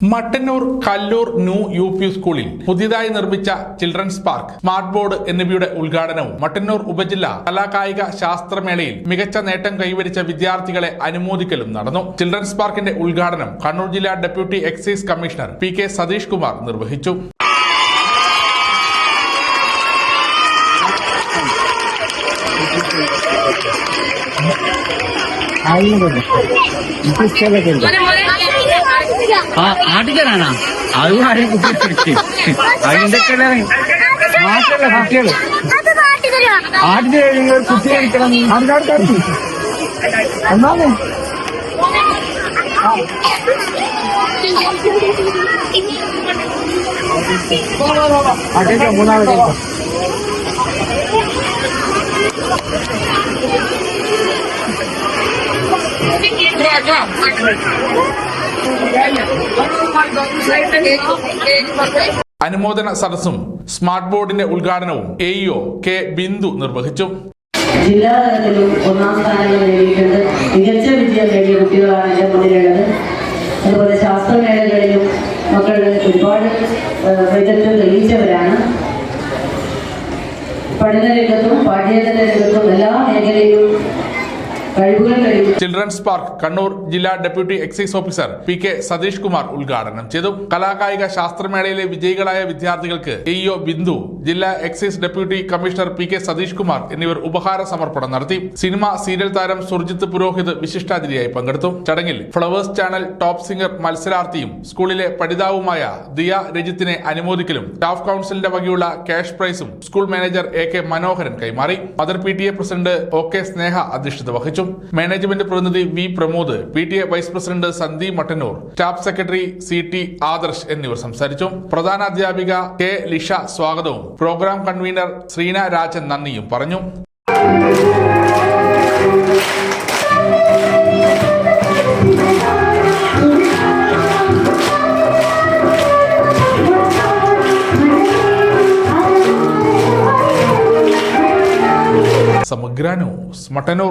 Mattannur Kallur new U P സ്കൂളിൽ പുതിയതായി നിർമ്മിച്ച ചിൽഡ്രൻസ് പാർക്ക് സ്മാർട്ട് ബോർഡ് എന്നിവയുടെ ഉദ്ഘാടനവും മട്ടന്നൂർ ഉപജില്ല കലാകായിക ശാസ്ത്രമേളയിൽ മികച്ച നേട്ടം കൈവരിച്ച വിദ്യാർത്ഥികളെ അനുമോദിക്കലും നടന്നു. ചിൽഡ്രൻസ് പാർക്കിന്റെ ഉദ്ഘാടനം കണ്ണൂർ ജില്ലാ deputy excise commissioner P K Satheesh Kumar നിർവഹിച്ചു. ആട്ടിക്കാനാണോ അത് ആരെയും കുത്തി പിടിച്ച് അതിന്റെ മാത്രല്ല കുട്ടികൾ ആട്ടിന്റെ നിങ്ങൾ കുത്തി കളിക്കണം. അതിനടുത്ത് എന്നാണ്? അതേക്കാം മൂന്നാമത് കേൾക്കാം അനുമോദന സദസ്സും സ്മാർട്ട് ബോർഡിന്റെ ഉദ്ഘാടനവും എഇഒ കെ ബിന്ദു നിർവഹിച്ചു. ജില്ലാതലത്തിലും ഒന്നാം സ്ഥാനങ്ങൾ നേടിയിട്ടുണ്ട്. മികച്ച വിജയം നേടിയ കുട്ടികളാണ് എന്റെ മുന്നിലുള്ളത്. അതുപോലെ ശാസ്ത്രമേളകളിലും മക്കൾ ഒരുപാട് ഏഹ്, വൈദഗ്ധ്യം തെളിയിച്ചവരാണ് പഠന രംഗത്തും പാഠ്യേതര രംഗത്തും എല്ലാ മേഖലയിലും ചിൽഡ്രൻസ് പാർക്ക് കണ്ണൂർ ജില്ലാ deputy excise officer P K Satheesh Kumar ഉദ്ഘാടനം ചെയ്തു. കലാകായിക ശാസ്ത്രമേളയിലെ വിജയികളായ വിദ്യാർത്ഥികൾക്ക് ഇഒ ബിന്ദു ജില്ലാ excise deputy commissioner P K Satheesh Kumar എന്നിവർ ഉപഹാര സമർപ്പണം നടത്തി. സിനിമ സീരിയൽ താരം സുർജിത്ത് പുരോഹിത് വിശിഷ്ടാതിഥിയായി പങ്കെടുത്തു. ചടങ്ങിൽ ഫ്ലവേഴ്സ് ചാനൽ ടോപ്പ് സിംഗർ മത്സരാർത്ഥിയും സ്കൂളിലെ പഠിതാവുമായ ദിയ രജിത്തിനെ അനുമോദിക്കലും സ്റ്റാഫ് കൌൺസിലിന്റെ വകയുള്ള ക്യാഷ് പ്രൈസും school manager A K Manoharan കൈമാറി. Mother P T A president O K Sneha അധ്യക്ഷത വഹിച്ചു. മാനേജ്മെന്റ് പ്രതിനിധി V Pramod P T A vice president Sandeep Mattannur staff secretary C T Adarsh എന്നിവർ സംസാരിച്ചു. പ്രധാന അധ്യാപിക കെ ലിഷ സ്വാഗതവും. പ്രോഗ്രാം കൺവീനർ ശ്രീന രാജൻ നന്ദിയും പറഞ്ഞു. സമഗ്ര ന്യൂസ് മട്ടന്നൂർ.